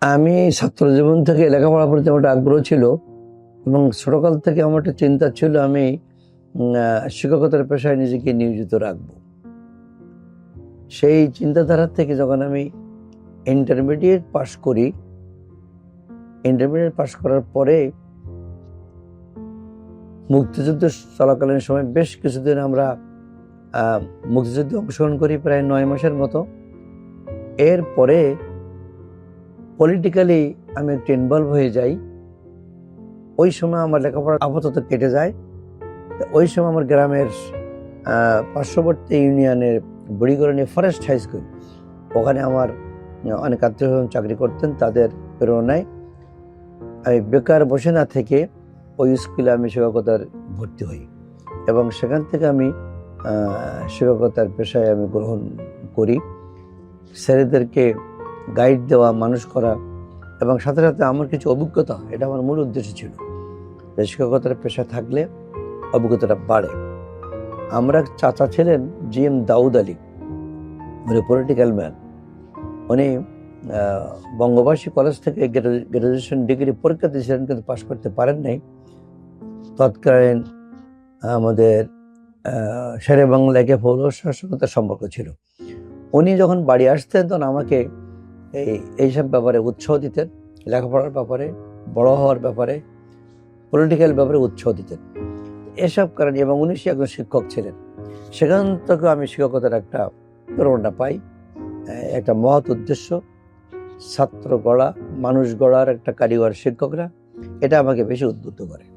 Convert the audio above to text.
আমি ছাত্র জীবন থেকে লেখাপড়ার প্রতি আমার আগ্রহ ছিল এবং ছোটকাল থেকে আমার একটা চিন্তা ছিল আমি শিক্ষকতার পেশায় নিজেকে নিয়োজিত রাখব। সেই চিন্তাধারা থেকে যখন আমি ইন্টারমিডিয়েট পাশ করি ইন্টারমিডিয়েট পাশ করার পরে মুক্তিযুদ্ধ চলাকালীন সময় বেশ কিছুদিন আমরা মুক্তিযুদ্ধে অংশগ্রহণ করি প্রায় নয় মাসের মতো। এরপরে পলিটিক্যালি আমি একটু ইনভলভ হয়ে যাই। ওই সময় আমার লেখাপড়া আপাতত কেটে যায়। ওই সময় আমার গ্রামের পার্শ্ববর্তী ইউনিয়নের বুড়িগরণী ফরেস্ট হাই স্কুল ওখানে আমার অনেক আত্মীয় চাকরি করতেন, তাদের প্রেরণায়। আমি বেকার বসে না থেকে ওই স্কুলে আমি শিক্ষকতার ভর্তি হই এবং সেখান থেকে আমি শিক্ষকতার পেশায় আমি গ্রহণ করি। ছেলেদেরকে গাইড দেওয়া, মানুষ করা এবং সাথে সাথে আমার কিছু অভিজ্ঞতা, এটা আমার মূল উদ্দেশ্য ছিল। যে শিক্ষকতার পেশা থাকলে অভিজ্ঞতাটা বাড়ে। আমরা চাচা ছিলেন জি এম দাউদ আলী, উনি পলিটিক্যাল ম্যান উনি বঙ্গবাসী কলেজ থেকে গ্রাজুয়েশন ডিগ্রি পরীক্ষা দিয়েছিলেন কিন্তু পাশ করতে পারেন নাই। তৎকালীন আমাদের শেরে বাংলা একে পৌরসভার সম্পর্ক ছিল। উনি যখন বাড়ি আসতেন তখন আমাকে এই, এইসব ব্যাপারে উৎসাহ দিতেন, লেখাপড়ার ব্যাপারে, বড় হওয়ার ব্যাপারে পলিটিক্যাল ব্যাপারে উৎসাহ দিতেন। এসব কারণে এবং উনি একজন শিক্ষক ছিলেন। সেখান থেকে আমি শিক্ষকতার একটা প্রেরণা পাই। একটা মহৎ উদ্দেশ্য, ছাত্র গড়া, মানুষ গড়ার একটা কারিগর শিক্ষকরা, এটা আমাকে বেশি উদ্বুদ্ধ করে।